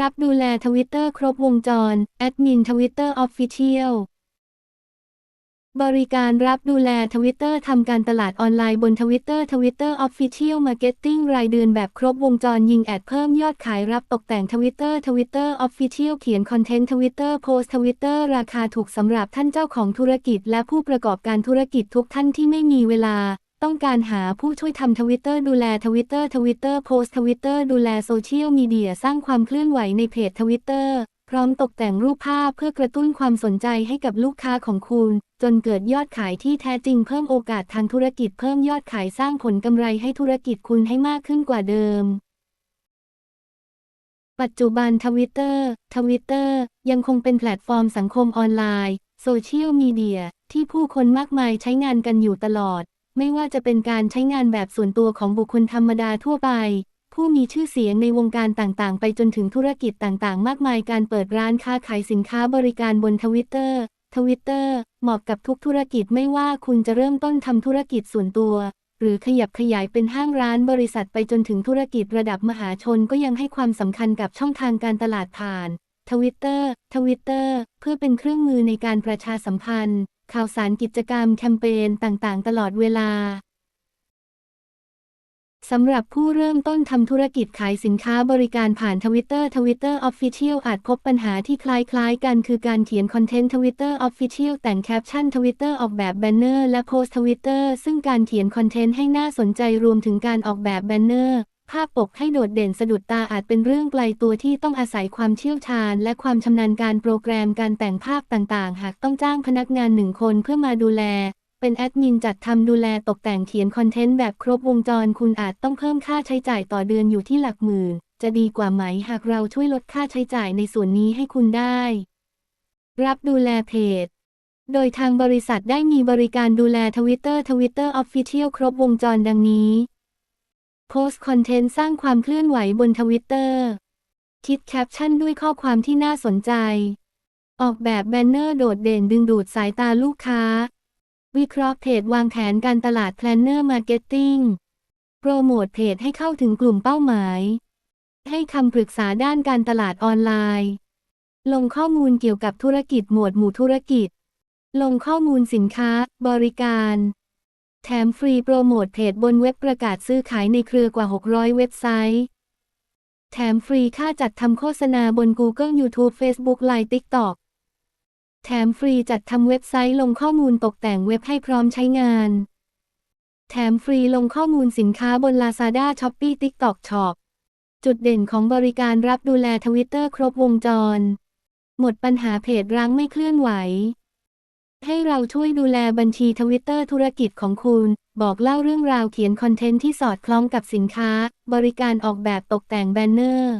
รับดูแลทวิตเตอร์ครบวงจร แอดมินทวิตเตอร์ออฟฟิเชียลบริการรับดูแลทวิตเตอร์ทำการตลาดออนไลน์บนทวิตเตอร์ทวิตเตอร์ออฟฟิเชียลมาร์เก็ตติ้งรายเดือนแบบครบวงจรยิงแอดเพิ่มยอดขายรับตกแต่งทวิตเตอร์ทวิตเตอร์ออฟฟิเชียลเขียนคอนเทนต์ทวิตเตอร์โพสทวิตเตอร์ราคาถูกสำหรับท่านเจ้าของธุรกิจ และผู้ประกอบการธุรกิจทุกท่านที่ไม่มีเวลา ต้องการหาผู้ช่วยทำทวิตเตอร์ดูแลทวิตเตอร์ทวิตเตอร์โพสทวิตเตอร์ดูแลโซเชียลมีเดียสร้างความเคลื่อนไหวในเพจทวิตเตอร์พร้อมตกแต่งรูปภาพเพื่อกระตุ้นความสนใจให้กับลูกค้าของคุณ จนเกิดยอดขายที่แท้จริงเพิ่มโอกาสทางธุรกิจเพิ่มยอดขายสร้างผลกำไรให้ธุรกิจคุณให้มากขึ้นกว่าเดิม ปัจจุบันทวิตเตอร์ทวิตเตอร์ยังคงเป็นแพลตฟอร์มสังคมออนไลน์ โซเชียลมีเดียที่ผู้คนมากมายใช้งานกันอยู่ตลอด ไม่ว่าจะเป็นการใช้งานแบบส่วนตัวของบุคคลธรรมดาทั่วไป ผู้มีชื่อเสียงในวงการต่างๆ ไปจนถึงธุรกิจต่างๆ มากมายการเปิดร้านค้าขายสินค้าบริการบนทวิตเตอร์ทวิตเตอร์เหมาะกับทุกธุรกิจไม่ว่าคุณจะเริ่มต้นทำธุรกิจส่วนตัว หรือขยับขยายเป็นห้างร้านบริษัทไปจนถึงธุรกิจระดับมหาชนก็ยังให้ความสำคัญกับช่องทางการตลาดผ่านทวิตเตอร์ทวิตเตอร์เพื่อเป็นเครื่องมือในการประชาสัมพันธ์ ข่าวสารกิจกรรมแคมเปญต่างๆ ตลอดเวลา สำหรับผู้เริ่มต้นทำธุรกิจขายสินค้าบริการผ่านทวิตเตอร์ทวิตเตอร์ออฟฟิเชียลอาจพบปัญหาที่คล้ายๆ กันคือการเขียนคอนเทนต์ทวิตเตอร์ออฟฟิเชียลแต่งแคปชั่นทวิตเตอร์ออกแบบแบนเนอร์และโพสทวิตเตอร์ซึ่งการเขียนคอนเทนต์ให้น่าสนใจรวมถึงการออกแบบแบนเนอร์ ภาพปกให้โดดเด่นสะดุดตาอาจเป็นเรื่องไกลตัวที่ต้องอาศัยความเชี่ยวชาญ และความชำนาญการโปรแกรมการแต่งภาพต่างๆ หากต้องจ้างพนักงานหนึ่งคนเพื่อมาดูแล เป็นแอดมินจัดทำดูแลตกแต่งเขียนคอนเทนต์แบบครบวงจรคุณอาจต้องเพิ่มค่าใช้จ่ายต่อเดือนอยู่ที่หลักหมื่น จะดีกว่าไหมหากเราช่วยลดค่าใช้จ่ายในส่วนนี้ให้คุณได้ รับดูแลเพจโดยทางบริษัทได้มีบริการดูแลทวิตเตอร์ทวิตเตอร์ออฟฟิเชียลครบวงจรดังนี้ โพสต์คอนเทนต์สร้างความเคลื่อนไหวบนทวิตเตอร์คิดแคปชั่นด้วยข้อความที่น่าสนใจ ออกแบบแบนเนอร์โดดเด่นดึงดูดสายตาลูกค้า วิเคราะห์เพจวางแผนการตลาดแพลนเนอร์มาร์เก็ตติ้งโปรโมทเพจให้เข้าถึงกลุ่มเป้าหมาย ให้คำปรึกษาด้านการตลาดออนไลน์ ลงข้อมูลเกี่ยวกับธุรกิจหมวดหมู่ธุรกิจ ลงข้อมูลสินค้า บริการ แถมฟรีโปรโมทเพจบนเว็บประกาศซื้อขายในเครือกว่า 600 เว็บไซต์ แถมฟรีค่าจัดทำโฆษณาบน Google YouTube Facebook Line TikTok แถมฟรีจัดทำเว็บไซต์ลงข้อมูลตกแต่งเว็บให้พร้อมใช้งาน แถมฟรีลงข้อมูลสินค้าบน Lazada Shopee TikTok Shop จุดเด่นของบริการรับดูแลทวิตเตอร์ครบวงจร หมดปัญหาเพจร้างไม่เคลื่อนไหว ให้เราช่วยดูแลบัญชีทวิตเตอร์ธุรกิจของคุณ บอกเล่าเรื่องราวเขียนคอนเทนต์ที่สอดคล้องกับสินค้า บริการออกแบบตกแต่งแบนเนอร์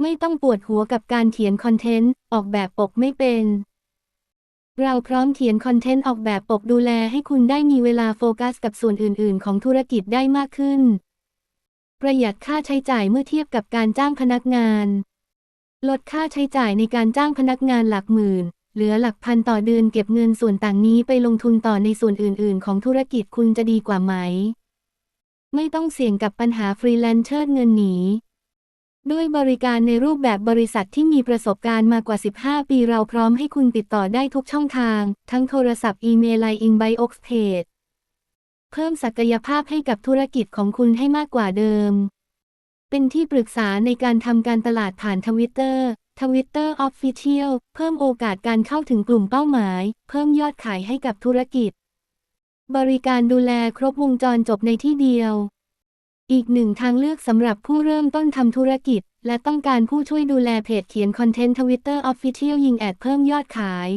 ไม่ต้องปวดหัวกับการเขียนคอนเทนต์ ออกแบบปกไม่เป็น เราพร้อมเขียนคอนเทนต์ออกแบบปกดูแลให้คุณได้มีเวลาโฟกัสกับส่วนอื่น ๆ ของธุรกิจได้มากขึ้น ประหยัดค่าใช้จ่ายเมื่อเทียบกับการจ้างพนักงาน ลดค่าใช้จ่ายในการจ้างพนักงานหลักหมื่น เหลือหลักพันต่อเดือนเก็บเงินส่วนต่างนี้ไปลงทุนต่อในส่วนอื่น ๆ ของธุรกิจคุณจะดีกว่าไหม ไม่ต้องเสี่ยงกับปัญหาฟรีแลนเชอร์เงินหนีด้วยบริการในรูปแบบบริษัทที่มีประสบการณ์มากกว่า 15 ปีเราพร้อมให้คุณติดต่อได้ทุกช่องทาง ทั้งโทรศัพท์อีเมลไลน์อินไบโอเพจเพิ่มศักยภาพให้กับธุรกิจของคุณให้มากกว่าเดิม เป็นที่ปรึกษาในการทำการตลาดผ่านทวิตเตอร์ ทวิตเตอร์ออฟฟิเชียลเพิ่มโอกาสการเข้าถึงกลุ่มเป้าหมาย เพิ่มยอดขายให้กับธุรกิจ บริการดูแลครบวงจรจบในที่เดียว อีกหนึ่งทางเลือกสำหรับผู้เริ่มต้นทำธุรกิจ และต้องการผู้ช่วยดูแลเพจเขียนคอนเทนต์ทวิตเตอร์ออฟฟิเชียลยิงแอดเพิ่มยอดขาย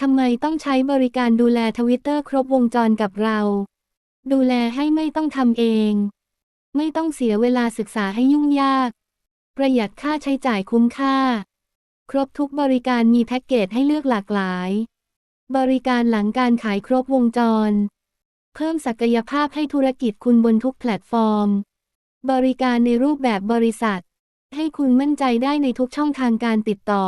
ทำไมต้องใช้บริการดูแลทวิตเตอร์ครบวงจรกับเรา ดูแลให้ไม่ต้องทำเอง ไม่ต้องเสียเวลาศึกษาให้ยุ่งยาก ประหยัดค่าใช้จ่ายคุ้มค่า ครบทุกบริการมีแพ็กเกจให้เลือกหลากหลาย บริการหลังการขายครบวงจร เพิ่มศักยภาพให้ธุรกิจคุณบนทุกแพลตฟอร์ม บริการในรูปแบบบริษัท ให้คุณมั่นใจได้ในทุกช่องทางการติดต่อ